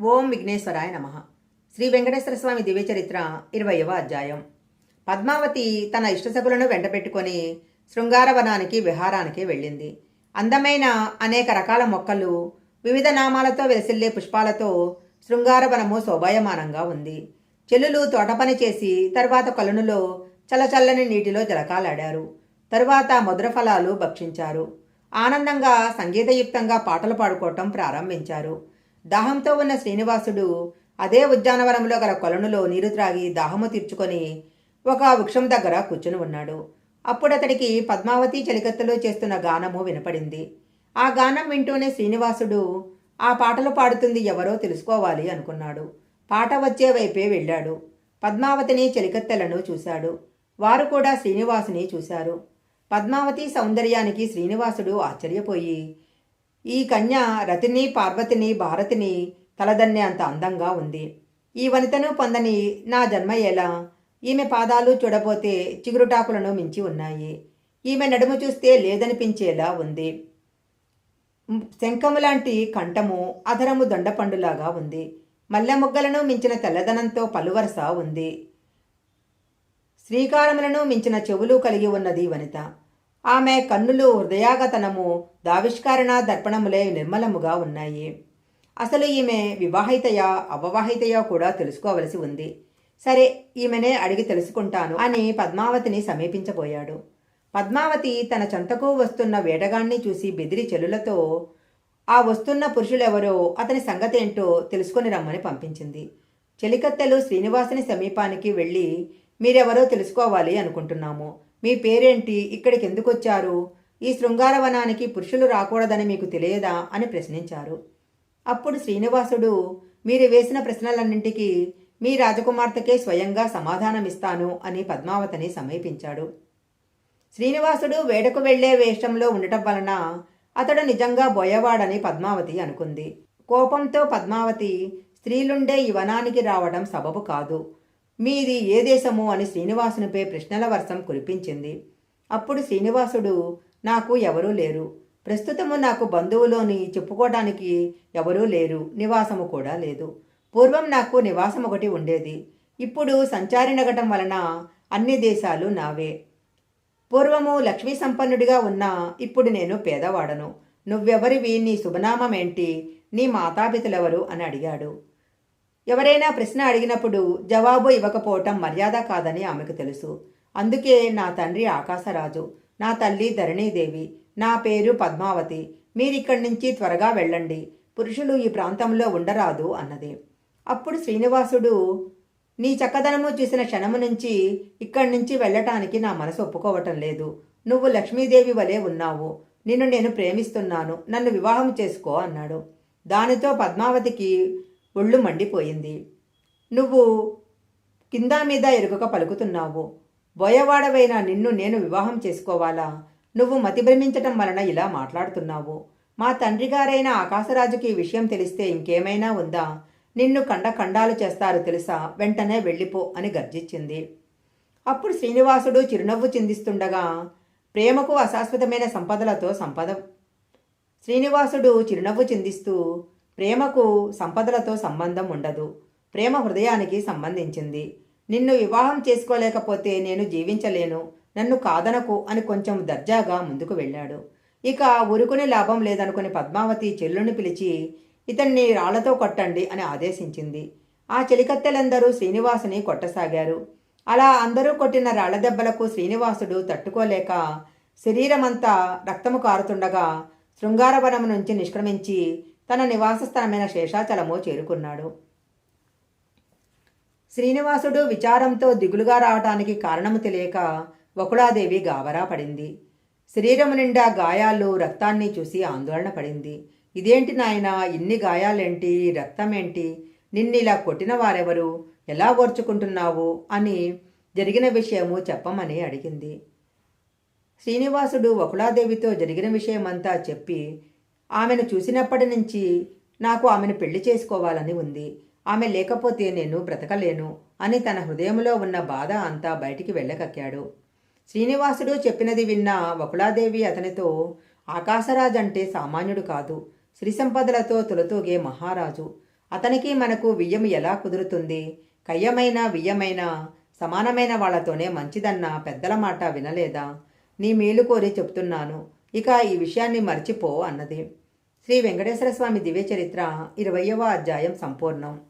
ఓం విఘ్నేశ్వరాయ నమ. శ్రీ వెంకటేశ్వర స్వామి దివ్యచరిత్ర ఇరవయవ అధ్యాయం. పద్మావతి తన ఇష్టసకులను వెంటపెట్టుకొని శృంగారవనానికి విహారానికి వెళ్ళింది. అందమైన అనేక రకాల మొక్కలు వివిధ నామాలతో వెలసిల్లే పుష్పాలతో శృంగారవనము శోభాయమానంగా ఉంది. చెల్లులు తోటపని చేసి తర్వాత కలునులో చల్లచల్లని నీటిలో జలకాలాడారు. తరువాత మధురఫలాలు భక్షించారు. ఆనందంగా సంగీతయుక్తంగా పాటలు పాడుకోవటం ప్రారంభించారు. దాహంతో ఉన్న శ్రీనివాసుడు అదే ఉద్యానవనంలో గల కొలనులో నీరు త్రాగి దాహము తీర్చుకొని ఒక వృక్షం దగ్గర కూర్చుని ఉన్నాడు. అప్పుడు అతడికి పద్మావతి చలికత్తలో చేస్తున్న గానము వినపడింది. ఆ గానం వింటూనే శ్రీనివాసుడు ఆ పాటలు పాడుతుంది ఎవరో తెలుసుకోవాలి అనుకున్నాడు. పాట వచ్చే వైపే వెళ్ళాడు. పద్మావతిని చలికత్తెలను చూశాడు. వారు కూడా శ్రీనివాసుని చూశారు. పద్మావతి సౌందర్యానికి శ్రీనివాసుడు ఆశ్చర్యపోయి ఈ కన్య రతిని పార్వతిని భారతిని తలదన్నే అంత అందంగా ఉంది. ఈ వనితను పొందని నా జన్మ ఎలా? ఈమె పాదాలు చూడబోతే చిగురుటాకులను మించి ఉన్నాయి. ఈమె నడుము చూస్తే లేదనిపించేలా ఉంది. శంఖము లాంటి కంఠము అధరము దొండపండులాగా ఉంది. మల్లె మొగ్గలను మించిన తెల్లదనంతో పలువరస ఉంది. శ్రీకారములను మించిన చెవులు కలిగి ఉన్నది వనిత. ఆమె కన్నులు హృదయాగతనము దావిష్కరణ దర్పణములే నిర్మలముగా ఉన్నాయి. అసలు ఈమె వివాహితయా అవవాహితయా కూడా తెలుసుకోవలసి ఉంది. సరే ఈమెనే అడిగి తెలుసుకుంటాను అని పద్మావతిని సమీపించబోయాడు. పద్మావతి తన చెంతకు వస్తున్న వేటగాన్ని చూసి బెదిరి చెలులతో ఆ వస్తున్న పురుషులెవరో అతని సంగతేంటో తెలుసుకొని రమ్మని పంపించింది. చెలికత్తెలు శ్రీనివాసుని సమీపానికి వెళ్ళి మీరెవరో తెలుసుకోవాలి అనుకుంటున్నాము. మీ పేరేంటి? ఇక్కడికి ఎందుకు వచ్చారు? ఈ శృంగారవనానికి పురుషులు రాకూడదని మీకు తెలియదా? అని ప్రశ్నించారు. అప్పుడు శ్రీనివాసుడు మీరు వేసిన ప్రశ్నలన్నింటికీ మీ రాజకుమార్తెకే స్వయంగా సమాధానమిస్తాను అని పద్మావతిని సమీపించాడు. శ్రీనివాసుడు వేడకు వెళ్ళే వేషంలో ఉండటం వలన అతడు నిజంగా బోయవాడని పద్మావతి అనుకుంది. కోపంతో పద్మావతి స్త్రీలుండే ఈ వనానికి రావడం సబబు కాదు. మీది ఏ దేశము అని శ్రీనివాసునిపై ప్రశ్నల వర్షం కురిపించింది. అప్పుడు శ్రీనివాసుడు నాకు ఎవరూ లేరు. ప్రస్తుతము నాకు బంధువులోని చెప్పుకోవడానికి ఎవరూ లేరు. నివాసము కూడా లేదు. పూర్వం నాకు నివాసం ఒకటి ఉండేది. ఇప్పుడు సంచారి నగటం వలన అన్ని దేశాలు నావే. పూర్వము లక్ష్మీ సంపన్నుడిగా ఉన్నా ఇప్పుడు నేను పేదవాడను. నువ్వెవరివి? నీ శుభనామమేంటి నీ మాతాపితలెవరు అని అడిగాడు. ఎవరైనా ప్రశ్న అడిగినప్పుడు జవాబు ఇవ్వకపోవటం మర్యాద కాదని ఆమెకు తెలుసు. అందుకే నా తండ్రి ఆకాశరాజు నా తల్లి ధరణీదేవి నా పేరు పద్మావతి మీరిక్కడి నుంచి త్వరగా వెళ్ళండి పురుషులు ఈ ప్రాంతంలో ఉండరాదు అన్నది. అప్పుడు శ్రీనివాసుడు నీ చక్కదనము చూసిన క్షణము నుంచి ఇక్కడి నుంచి వెళ్ళటానికి నా మనసు ఒప్పుకోవటం లేదు. నువ్వు లక్ష్మీదేవి వలె ఉన్నావు. నిన్ను నేను ప్రేమిస్తున్నాను. నన్ను వివాహం చేసుకో అన్నాడు. దానితో పద్మావతికి ఒళ్ళు మండిపోయింది. నువ్వు కింద మీద ఎరుగక పలుకుతున్నావు. బోయవాడవైన నిన్ను నేను వివాహం చేసుకోవాలా? నువ్వు మతిభ్రమించటం వలన ఇలా మాట్లాడుతున్నావు. మా తండ్రి గారైన ఆకాశరాజుకి ఈ విషయం తెలిస్తే ఇంకేమైనా ఉందా? నిన్ను కండ ఖండాలు చేస్తారు తెలుసా? వెంటనే వెళ్ళిపో అని గర్జించింది. అప్పుడు శ్రీనివాసుడు చిరునవ్వు చిందిస్తుండగా ప్రేమకు అశాశ్వతమైన సంపదలతో సంపద శ్రీనివాసుడు చిరునవ్వు చిందిస్తూ ప్రేమకు సంపదలతో సంబంధం ఉండదు. ప్రేమ హృదయానికి సంబంధించింది. నిన్ను వివాహం చేసుకోలేకపోతే నేను జీవించలేను. నన్ను కాదనకు అని కొంచెం దర్జాగా ముందుకు వెళ్ళాడు. ఇక ఉరుకునే లాభం లేదనుకుని పద్మావతి చెల్లుని పిలిచి ఇతన్ని రాళ్ళతో కొట్టండి అని ఆదేశించింది. ఆ చెలికత్తెలందరూ శ్రీనివాసుని కొట్టసాగారు. అలా అందరూ కొట్టిన రాళ్ళ దెబ్బలకు శ్రీనివాసుడు తట్టుకోలేక శరీరమంతా రక్తము కారుతుండగా శృంగారవనం నుంచి నిష్క్రమించి తన నివాస స్థలమైన శేషాచలము చేరుకున్నాడు. శ్రీనివాసుడు విచారంతో దిగులుగా రావటానికి కారణము తెలియక వకుళాదేవి గాబరా పడింది. శరీరము నిండా గాయాలు రక్తాన్ని చూసి ఆందోళన పడింది. ఇదేంటి నాయన ఇన్ని గాయాలేంటి రక్తమేంటి నిన్నిలా కొట్టిన వారెవరు ఎలా ఓర్చుకుంటున్నావు అని జరిగిన విషయము చెప్పమని అడిగింది. శ్రీనివాసుడు వకుళాదేవితో జరిగిన విషయమంతా చెప్పి ఆమెను చూసినప్పటి నుంచి నాకు ఆమెను పెళ్ళి చేసుకోవాలని ఉంది. ఆమె లేకపోతే నేను బ్రతకలేను అని తన హృదయంలో ఉన్న బాధ అంతా బయటికి వెళ్ళకక్కాడు. శ్రీనివాసుడు చెప్పినది విన్న వకుళాదేవి అతనితో ఆకాశరాజు అంటే సామాన్యుడు కాదు. శ్రీ సంపదలతో తులతూగే మహారాజు. అతనికి మనకు వియ్యం ఎలా కుదురుతుంది? కయ్యమైన వియ్యమైన? సమానమైన వాళ్ళతోనే మంచిదన్న పెద్దల మాట వినలేదా? నీ మేలు కోరి చెప్తున్నాను. ఇక ఈ విషయాన్ని మర్చిపో అన్నది. శ్రీ వెంకటేశ్వర స్వామి దివ్య చరిత్ర ఇరవయవ అధ్యాయం సంపూర్ణం.